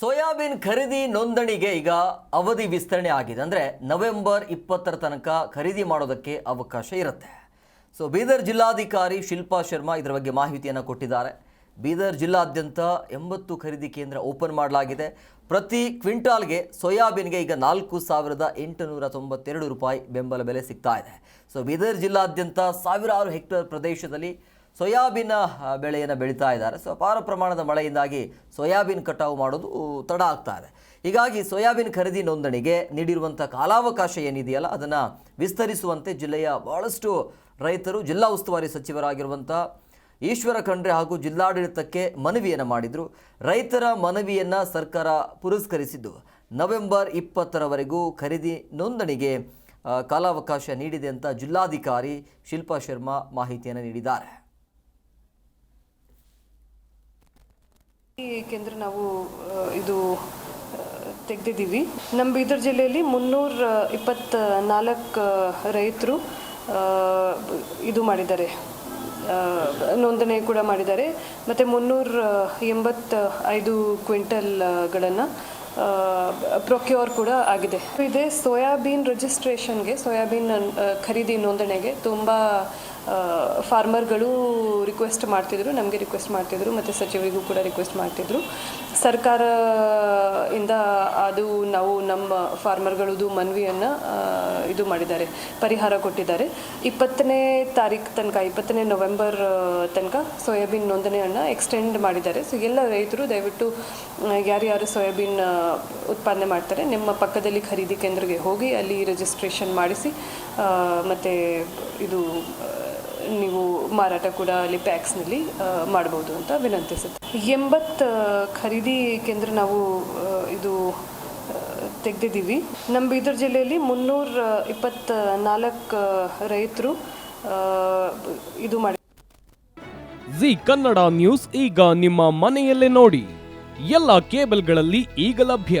Soybean ಖರೀದಿ ನೋಂದಣಿಗೆ ಈಗ ಅವಧಿ ವಿಸ್ತರಣೆ ಆಗಿದೆ. ಅಂದರೆ ನವೆಂಬರ್ ಇಪ್ಪತ್ತರ ತನಕ ಖರೀದಿ ಮಾಡೋದಕ್ಕೆ ಅವಕಾಶ ಇರುತ್ತೆ. ಸೊ ಬೀದರ್ ಜಿಲ್ಲಾಧಿಕಾರಿ ಶಿಲ್ಪಾ ಶರ್ಮಾ ಇದರ ಬಗ್ಗೆ ಮಾಹಿತಿಯನ್ನು ಕೊಟ್ಟಿದ್ದಾರೆ. ಬೀದರ್ ಜಿಲ್ಲಾದ್ಯಂತ ಎಂಬತ್ತು ಖರೀದಿ ಕೇಂದ್ರ ಓಪನ್ ಮಾಡಲಾಗಿದೆ. ಪ್ರತಿ ಕ್ವಿಂಟಾಲ್ಗೆ ಸೋಯಾಬೀನ್ಗೆ ಈಗ ನಾಲ್ಕು ಸಾವಿರದ ಎಂಟುನೂರ ತೊಂಬತ್ತೆರಡು ರೂಪಾಯಿ ಬೆಂಬಲ ಬೆಲೆ ಸಿಗ್ತಾ ಇದೆ. ಸೊ ಬೀದರ್ ಜಿಲ್ಲಾದ್ಯಂತ ಸಾವಿರಾರು ಹೆಕ್ಟೇರ್ ಪ್ರದೇಶದಲ್ಲಿ ಸೋಯಾಬೀನ್ ಬೆಳೆಯನ್ನು ಬೆಳೀತಾ ಇದ್ದಾರೆ. ಸೊ, ಅಪಾರ ಪ್ರಮಾಣದ ಮಳೆಯಿಂದಾಗಿ ಸೋಯಾಬೀನ್ ಕಟಾವು ಮಾಡೋದು ತಡ ಆಗ್ತಾ ಇದೆ. ಹೀಗಾಗಿ ಸೋಯಾಬೀನ್ ಖರೀದಿ ನೋಂದಣಿಗೆ ನೀಡಿರುವಂಥ ಕಾಲಾವಕಾಶ ಏನಿದೆಯಲ್ಲ, ಅದನ್ನು ವಿಸ್ತರಿಸುವಂತೆ ಜಿಲ್ಲೆಯ ಭಾಳಷ್ಟು ರೈತರು, ಜಿಲ್ಲಾ ಉಸ್ತುವಾರಿ ಸಚಿವರಾಗಿರುವಂಥ ಈಶ್ವರ ಖಂಡ್ರೆ ಹಾಗೂ ಜಿಲ್ಲಾಡಳಿತಕ್ಕೆ ಮನವಿಯನ್ನು ಮಾಡಿದರು. ರೈತರ ಮನವಿಯನ್ನು ಸರ್ಕಾರ ಪುರಸ್ಕರಿಸಿದ್ದು, ನವೆಂಬರ್ ಇಪ್ಪತ್ತರವರೆಗೂ ಖರೀದಿ ನೋಂದಣಿಗೆ ಕಾಲಾವಕಾಶ ನೀಡಿದೆ ಅಂತ ಜಿಲ್ಲಾಧಿಕಾರಿ ಶಿಲ್ಪಾ ಶರ್ಮಾ ಮಾಹಿತಿಯನ್ನು ನೀಡಿದ್ದಾರೆ. ಕೇಂದ್ರ ನಾವು ಇದು ತೆಗೆದಿದ್ದೀವಿ. ನಮ್ಮ ಬೀದರ್ ಜಿಲ್ಲೆಯಲ್ಲಿ ಮುನ್ನೂರ ಇಪ್ಪತ್ತ ನಾಲ್ಕು ರೈತರು ಇದು ಮಾಡಿದ್ದಾರೆ. ನೋಂದಣಿ ಕೂಡ ಮಾಡಿದ್ದಾರೆ. ಮತ್ತು ಮುನ್ನೂರ ಎಂಬತ್ತ ಐದು ಕ್ವಿಂಟಲ್ಗಳನ್ನು ಪ್ರೊಕ್ಯೂರ್ ಕೂಡ ಆಗಿದೆ. ಇದೆ ಸೋಯಾಬೀನ್ ರಿಜಿಸ್ಟ್ರೇಷನ್ಗೆ, ಸೋಯಾಬೀನ್ ಖರೀದಿ ನೋಂದಣಿಗೆ ತುಂಬ ಫಾರ್ಮರ್ಗಳು ರಿಕ್ವೆಸ್ಟ್ ಮಾಡ್ತಿದ್ರು, ನಮಗೆ ರಿಕ್ವೆಸ್ಟ್ ಮಾಡ್ತಿದ್ರು, ಮತ್ತು ಸಚಿವರಿಗೂ ಕೂಡ ರಿಕ್ವೆಸ್ಟ್ ಮಾಡ್ತಿದ್ರು. ಸರ್ಕಾರ, ಇಂದ ಅದು ನಾವು ನಮ್ಮ ಫಾರ್ಮರ್ಗಳದ್ದು ಮನವಿಯನ್ನು ಇದು ಮಾಡಿದ್ದಾರೆ, ಪರಿಹಾರ ಕೊಟ್ಟಿದ್ದಾರೆ. ಇಪ್ಪತ್ತನೇ ತಾರೀಕು ತನಕ, ಇಪ್ಪತ್ತನೇ ನವೆಂಬರ್ ತನಕ ಸೋಯಾಬೀನ್ ನೋಂದಣಿಯನ್ನು ಎಕ್ಸ್ಟೆಂಡ್ ಮಾಡಿದ್ದಾರೆ. ಸೊ ಎಲ್ಲ ರೈತರು ದಯವಿಟ್ಟು ಯಾರ್ಯಾರು ಸೋಯಾಬೀನ್ ಉತ್ಪಾದನೆ ಮಾಡ್ತಾರೆ, ನಿಮ್ಮ ಪಕ್ಕದಲ್ಲಿ ಖರೀದಿ ಕೇಂದ್ರಕ್ಕೆ ಹೋಗಿ ಅಲ್ಲಿ ರಿಜಿಸ್ಟ್ರೇಷನ್ ಮಾಡಿಸಿ ಮತ್ತು ಇದು ನೀವು ಮಾರಾಟ ಕೂಡ ಅಲ್ಲಿ ಪ್ಯಾಕ್ಸ್ನಲ್ಲಿ ಮಾಡ್ಬೋದು ಅಂತ ವಿನಂತಿಸುತ್ತೆ ಎಂಬತ್ತು ಖರೀದಿ ಕೇಂದ್ರ ನಾವು ಇದು ತೆಗೆದಿದ್ದೀವಿ. ನಮ್ಮ ಬೀದರ್ ಜಿಲ್ಲೆಯಲ್ಲಿ ಮುನ್ನೂರ ಇಪ್ಪತ್ತ ನಾಲ್ಕು ರೈತರು ಇದು ಮಾಡಿ ಜಿ ಕನ್ನಡ ನ್ಯೂಸ್ ಈಗ ನಿಮ್ಮ ಮನೆಯಲ್ಲೇ ನೋಡಿ. ಎಲ್ಲ ಕೇಬಲ್ಗಳಲ್ಲಿ ಈಗ ಲಭ್ಯ.